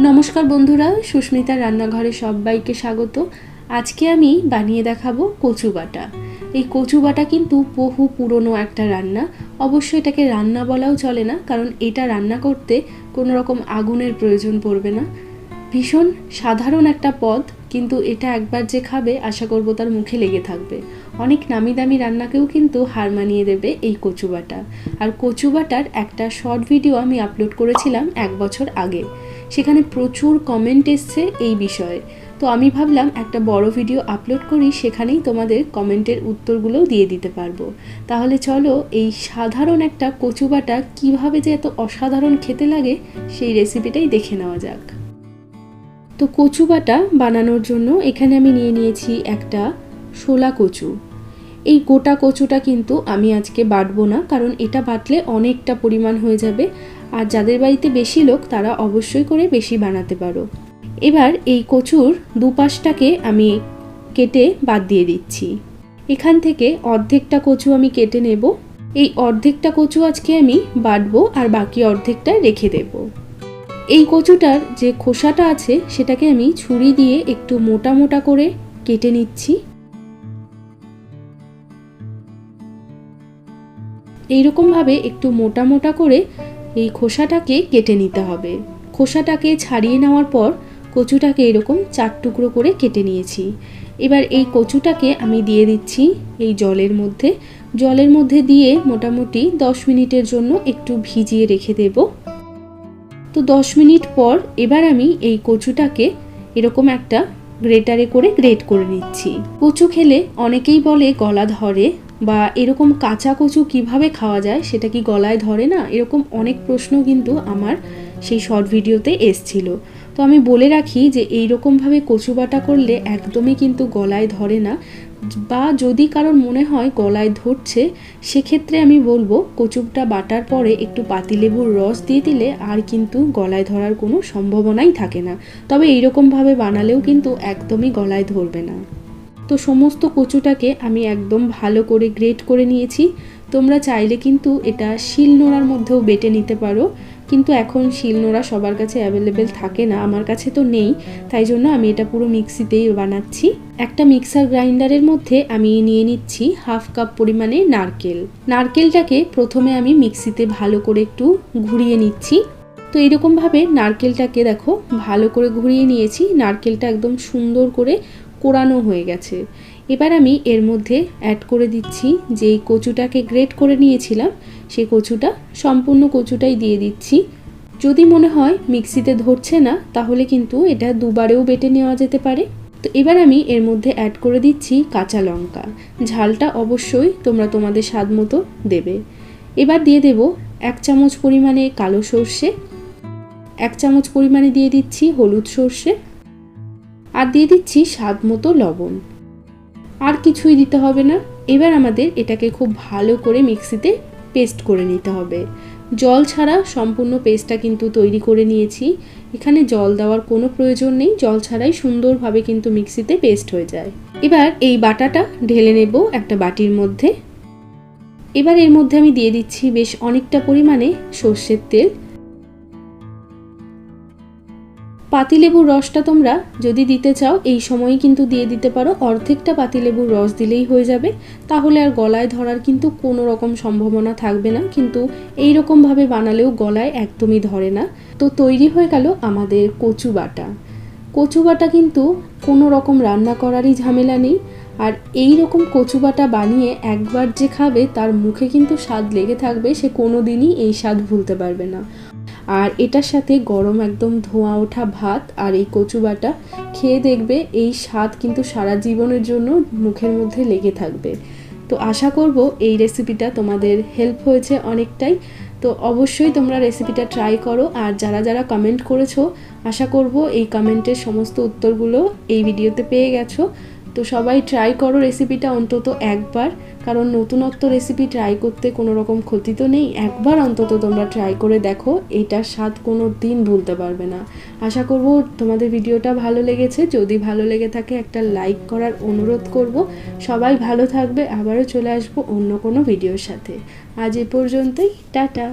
নমস্কার বন্ধুরা সুস্মিতা রান্নাঘরে সবাইকে স্বাগত। আজকে আমি বানিয়ে দেখাবো কচু বাটা। এই কচু বাটা কিন্তু বহু পুরনো একটা রান্না। অবশ্যই এটাকে রান্না বলাও চলে না, কারণ এটা রান্না করতে কোনো রকম আগুনের প্রয়োজন পড়বে না। ভীষণ সাধারণ একটা পদ, কিন্তু এটা একবার যে খাবে, আশা করব তার মুখে লেগে থাকবে। অনেক নামি দামি রান্নাকেও কিন্তু হার মানিয়ে দেবে এই কচু বাটা। আর কচু বাটার একটা শর্ট ভিডিও আমি আপলোড করেছিলাম এক বছর আগে। সেখানে প্রচুর কমেন্ট এসছে এই বিষয়ে। তো আমি ভাবলাম একটা বড় ভিডিও আপলোড করি, সেখানেই তোমাদের কমেন্টের উত্তরগুলোও দিয়ে দিতে পারব। তাহলে চলো এই সাধারণ একটা কচু বাটা কীভাবে যে এত অসাধারণ খেতে লাগে, সেই রেসিপিটাই দেখে নেওয়া যাক। তো কচুবাটা বানানোর জন্য এখানে আমি নিয়ে নিয়েছি একটা শোলা কচু। এই গোটা কচুটা কিন্তু আমি আজকে বাটবো না, কারণ এটা বাটলে অনেকটা পরিমাণ হয়ে যাবে। আর যাদের বাড়িতে বেশি লোক, তারা অবশ্যই করে বেশি বানাতে পারো। এবার এই কচুর দুপাশটাকে আমি কেটে বাদ দিয়ে দিচ্ছি। এখান থেকে অর্ধেকটা কচু আমি কেটে নেব। এই অর্ধেকটা কচু আজকে আমি বাটবো, আর বাকি অর্ধেকটা রেখে দেব। এই কচুটার যে খোসাটা আছে, সেটাকে আমি ছুরি দিয়ে একটু মোটা মোটা করে কেটে নিচ্ছি। এইরকমভাবে একটু মোটা মোটা করে এই খোসাটাকে কেটে নিতে হবে। খোসাটাকে ছাড়িয়ে নেওয়ার পর কচুটাকে এরকম চার টুকরো করে কেটে নিয়েছি। এবার এই কচুটাকে আমি দিয়ে দিচ্ছি এই জলের মধ্যে। জলের মধ্যে দিয়ে মোটামুটি দশ মিনিটের জন্য একটু ভিজিয়ে রেখে দেব। তো দশ মিনিট পর এবার আমি এই কচুটাকে এরকম একটা গ্রেটারে করে গ্রেট করে নিচ্ছি। কচু খেলে অনেকেই বলে, গলা ধরে। বা এরকম কাঁচা কচু কীভাবে খাওয়া যায় সেটা কি গলায় ধরে না? এরকম অনেক প্রশ্ন কিন্তু আমার সেই শর্ট ভিডিওতে এসছিল। তো আমি বলে রাখি যে এই রকমভাবে কচু বাটা করলে একদমই কিন্তু গলায় ধরে না। বা যদি কারোর মনে হয় গলায় ধরছে, সেক্ষেত্রে আমি বলব কচুটা বাটার পরে একটু পাতিলেবুর রস দিয়ে দিলে আর কিন্তু গলায় ধরার কোনো সম্ভাবনাই থাকে না। তবে এইরকমভাবে বানালেও কিন্তু একদমই গলায় ধরবে না। তো সমস্ত কচুটাকে আমি একদম ভালো করে গ্রেট করে নিয়েছি। তোমরা চাইলে কিন্তু এটা শিল নোড়ার মধ্যেও বেটে নিতে পারো। কিন্তু এখন শিল নোড়া সবার কাছে অ্যাভেলেবেল থাকে না, আমার কাছে তো নেই। তাই জন্য আমি এটা পুরো মিক্সিতেই বানাচ্ছি। একটা মিক্সার গ্রাইন্ডারের মধ্যে আমি নিয়ে নিচ্ছি হাফ কাপ পরিমাণে নারকেল। নারকেলটাকে প্রথমে আমি মিক্সিতে ভালো করে একটু ঘুরিয়ে নিচ্ছি। তো এরকমভাবে নারকেলটাকে দেখো, ভালো করে ঘুরিয়ে নিয়েছি। নারকেলটা একদম সুন্দর করে কোরানো হয়ে গেছে। এবার আমি এর মধ্যে অ্যাড করে দিচ্ছি যেই কচুটাকে গ্রেট করে নিয়েছিলাম সেই কচুটা সম্পূর্ণ কচুটাই দিয়ে দিচ্ছি। যদি মনে হয় মিক্সিতে ধরছে না, তাহলে কিন্তু এটা দুবারেও বেটে নেওয়া যেতে পারে। তো এবার আমি এর মধ্যে অ্যাড করে দিচ্ছি কাঁচা লঙ্কা। ঝালটা অবশ্যই তোমরা তোমাদের স্বাদ মতো দেবে। এবার দিয়ে দেব এক চামচ পরিমাণে কালো সর্ষে, এক চামচ পরিমাণে দিয়ে দিচ্ছি হলুদ সর্ষে আর দিয়ে দিচ্ছি স্বাদ মতো লবণ। আর কিছুই দিতে হবে না। এবার আমাদের এটাকে খুব ভালো করে মিক্সিতে পেস্ট করে নিতে হবে। জল ছাড়া সম্পূর্ণ পেস্টটা কিন্তু তৈরি করে নিয়েছি। এখানে জল দেওয়ার কোনো প্রয়োজন নেই। জল ছাড়াই সুন্দরভাবে কিন্তু মিক্সিতে পেস্ট হয়ে যায়। এবার এই বাটাটা ঢেলে নেব একটা বাটির মধ্যে। এবার এর মধ্যে আমি দিয়ে দিচ্ছি বেশ অনেকটা পরিমাণে সর্ষের তেল। পাতিলেবুর রসটা তোমরা যদি দিতে চাও, এই সময়ই কিন্তু দিয়ে দিতে পারো। অর্ধেকটা পাতিলেবুর রস দিলেই হয়ে যাবে। তাহলে আর গলায় ধরার কিন্তু কোনো রকম সম্ভাবনা থাকবে না। কিন্তু এই রকমভাবে বানালেও গলায় একদমই ধরে না। তো তৈরি হয়ে গেল আমাদের কচু বাটা। কচু বাটা কিন্তু কোনো রকম রান্না করারই ঝামেলা নেই। আর এই রকম কচু বাটা বানিয়ে একবার যে খাবে, তার মুখে কিন্তু স্বাদ লেগে থাকবে, সে কোনো দিনই এই স্বাদ ভুলতে পারবে না। আর এটার সাথে গরম একদম ধোঁয়া ওঠা ভাত আর এই কচু বাটা খেয়ে দেখবে এই স্বাদ কিন্তু সারা জীবনের জন্য মুখের মধ্যে লেগে থাকবে। তো আশা করব এই রেসিপিটা তোমাদের হেল্প হয়েছে অনেকটাই। তো অবশ্যই তোমরা রেসিপিটা ট্রাই করো আর যারা যারা কমেন্ট করেছ, আশা করব এই কমেন্টের সমস্ত উত্তরগুলো এই ভিডিওতে পেয়ে গেছো। তো সবাই ট্রাই করো রেসিপিটা অন্তত একবার, কারণ নতুনত্ব রেসিপি ট্রাই করতে কোনো রকম ক্ষতি তো নেই। একবার অন্তত তোমরা ট্রাই করে দেখো, এটার স্বাদ কোনো দিন ভুলতে পারবে না। আশা করব তোমাদের ভিডিওটা ভালো লেগেছে। যদি ভালো লেগে থাকে একটা লাইক করার অনুরোধ করব। সবাই ভালো থাকবে, আবারও চলে আসব অন্য কোনো ভিডিওর সাথে। আজ এ পর্যন্তই, টাটা!